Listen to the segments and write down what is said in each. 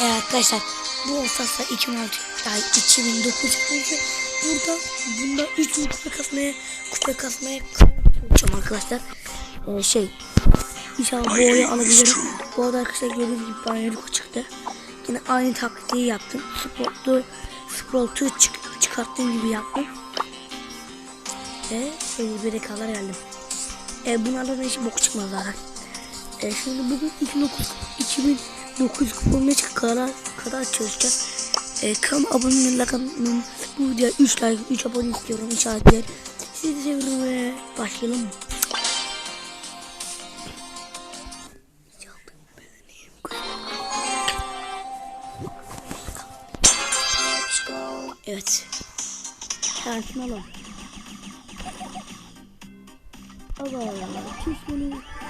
Evet arkadaşlar bu olsasa 2016 ay 2009 oldu. Burada bunda 3 bin kupa kasmaya kupa kasmaya çalışıyorum arkadaşlar. Ee, şey İnşallah bu oyunu alabilirim. Bu arada arkadaşlar gördüğünüz gibi bana Yuriko çıktı. Yine aynı taktiği yaptım. Sportlu Sport'u çık çıkarttığım gibi yaptım. Ve böyle bir rekalar geldim. E, bunlardan hiç bok çıkmaz zaten. E, şimdi bugün 2009 2009 kupamına kadar kadar çalışacağız. E, kanalıma abone olun. Bu videoya 3 like 3 abone istiyorum. İnşallah. Sizi seviyorum ve başlayalım? Evet. Şarkını alalım. Allah Allah.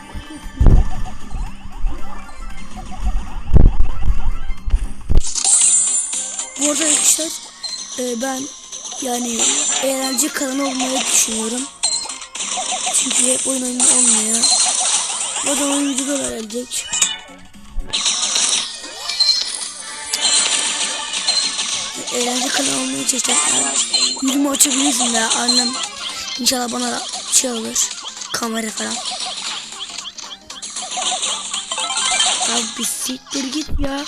Bu arada arkadaşlar e, ben yani eğlence kanalı olmayı düşünüyorum. Çünkü hep oyun oyunu olmuyor. O da oyun videolar gelecek. eğlence kanalı olmaya çalışacağım. Yüzümü açabilirsin ya annem. İnşallah bana şey alır. Kamera falan. Abi bir siktir git ya.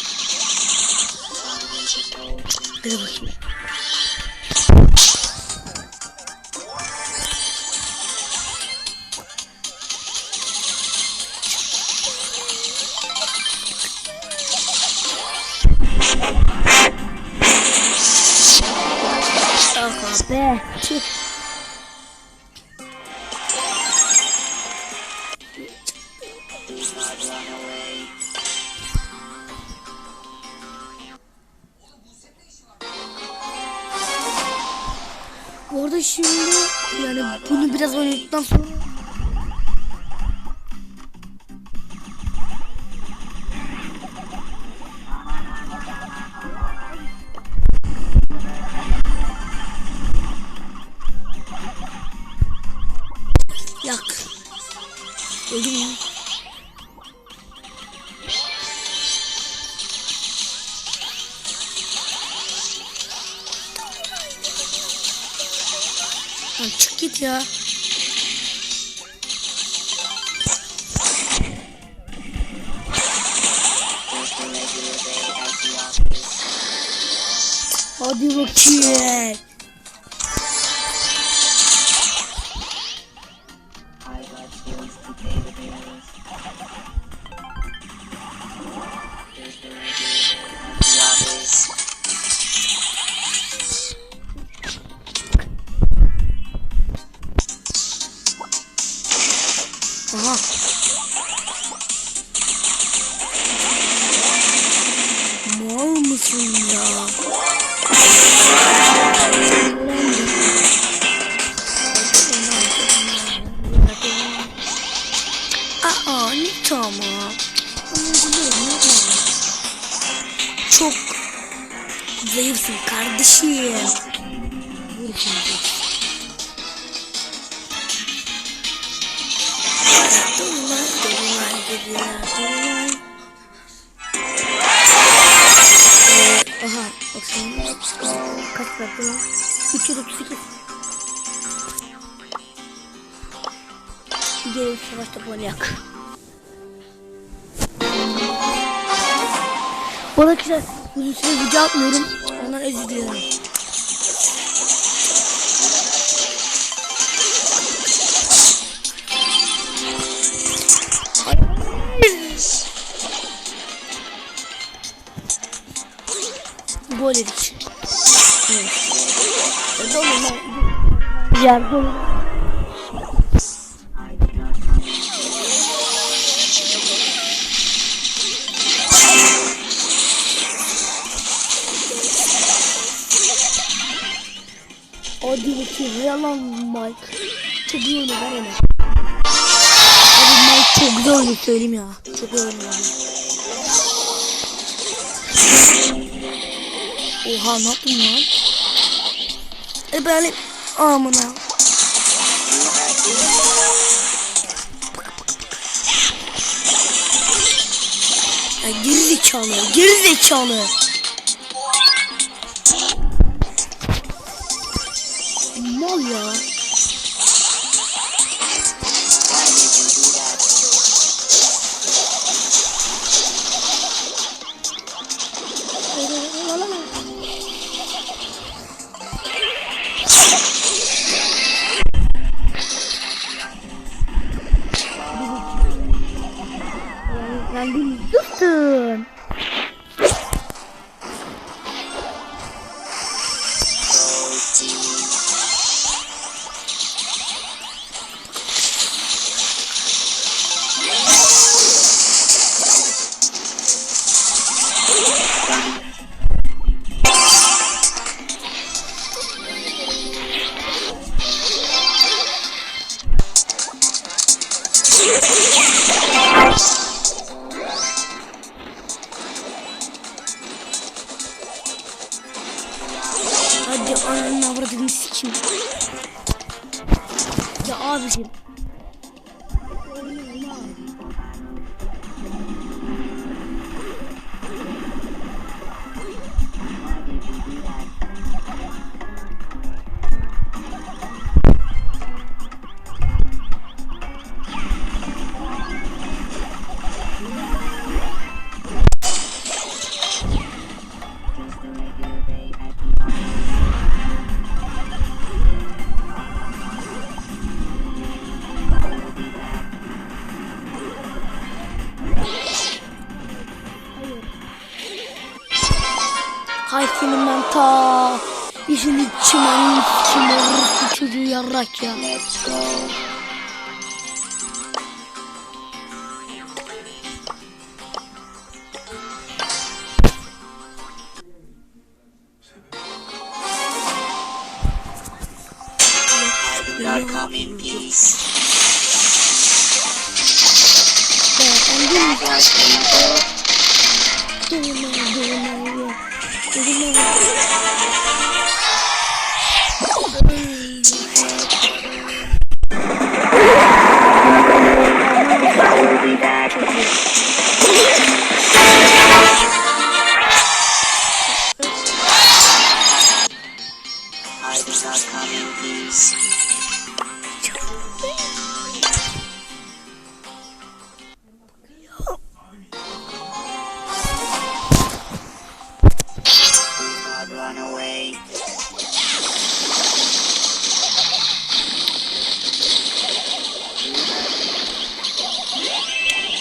Hadi bakayım. Be. Tüh. Bu arada şimdi yani bunu biraz oynadıktan sonra yak. Öldü mü? Çık git ya. Hadi bakayım. Aha, bakayım. Kaç dakika lan? 338. Gelin savaş topu yak. Bu arada uzun süre video atmıyorum. Ondan özür dilerim. Gol yedik. Yer dolunay. Hadi bakayım yalan Mike. Çok iyi oynuyor ver. Abi Mike çok güzel oynuyor söyleyeyim ya. Çok iyi oynuyor. Oha ne yaptın lan? E aman ha. Ya geri zekalı, geri zekalı. İşini çimenin kim bu çocuğu yarrak ya. come in peace. Evet, ben değil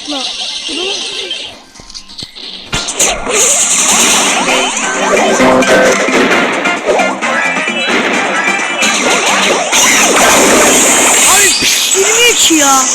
La, bunu Abi pişirmiyor ki ya.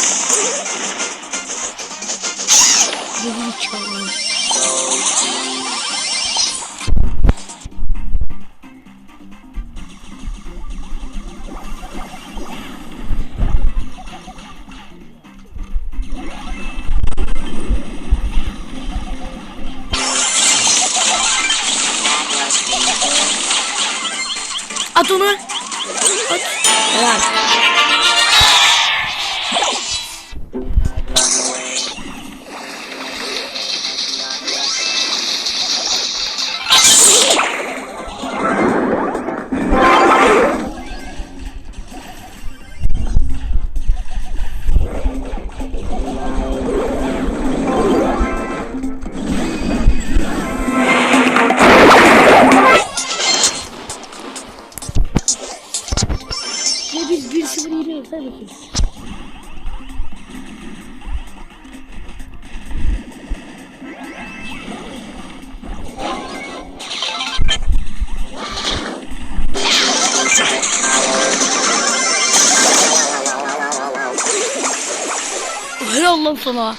Biz 1-0 yeniyoruz hadi bakayım. Helal lan sana.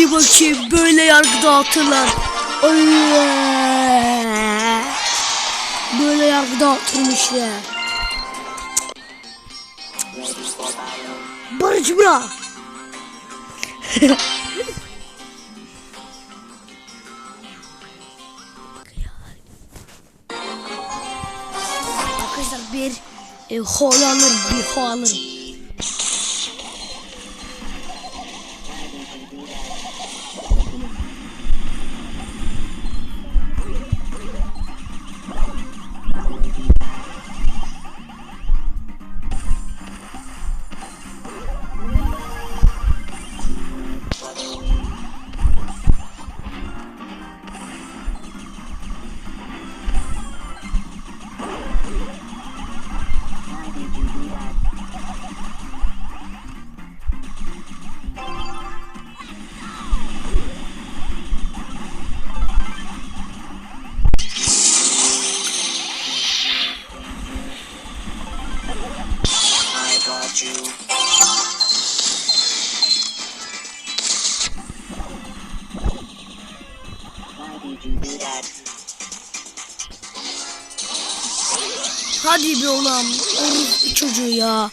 Hadi bakayım böyle yargı dağıtırlar. Allah. Böyle yargı battle. Barış bura. Arkadaşlar bir e, hol alırım, bir hol alırım. Oğlum. Orospu çocuğu ya.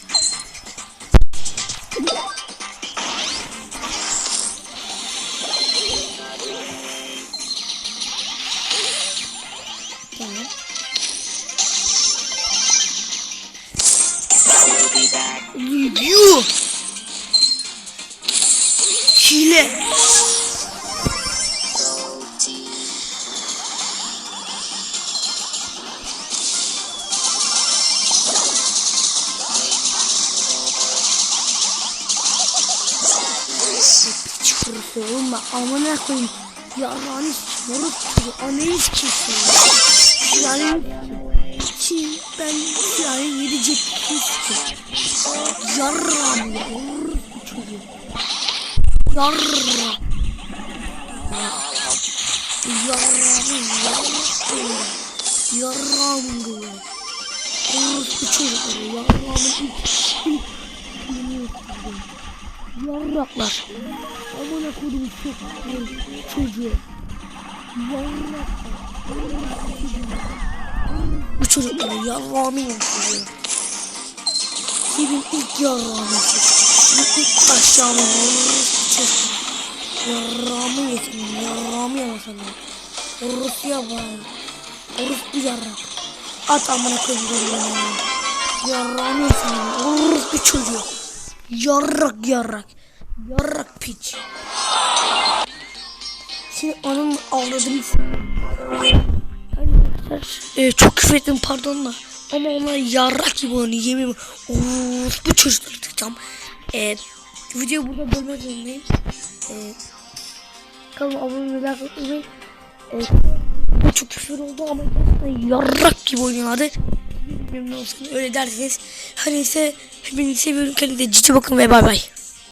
Çıkırısı oğlum ben amına koyayım. Yarrağını. Orospu çocuğu. Anayı sikimsin. Yani ki ben yani sikim. Yarrağım ya. Orospu çocuğu. Yarrağım. Yarrağım. Yarrağım. Yarrağım gibi. Orospu çocukları. Yarrağımın ilk ilk Yarraklar. Amına kodum çok çocuğu. Bu çocukları yarrağımı yaşıyor. Kimin ilk yarrağımı yaşıyor. ilk aşağımı yaşıyor. Yarrağımı yaşıyor. Yarrağımı yaşıyor. Orası ya bana. Orası bir yarrak. At amına ya. Yarrağımı yaşıyor. Orası bir çocuğu. Yarrak yarrak. Yarrak piç. Şimdi onun ağladığını Arkadaşlar e, çok küfür ettim pardon da. Ama onlar yarrak gibi oynuyor yemin Of bu çocukları tutacağım. E, videoyu burada bölmek zorundayım. E, kanalıma abone olmayı like atmayı. E, bu çok küfür oldu ama gerçekten yarrak gibi oynuyorlardı. Memnun olsun öyle derseniz. Her neyse hepinizi seviyorum. Kendinize ciddi bakın ve bay bay.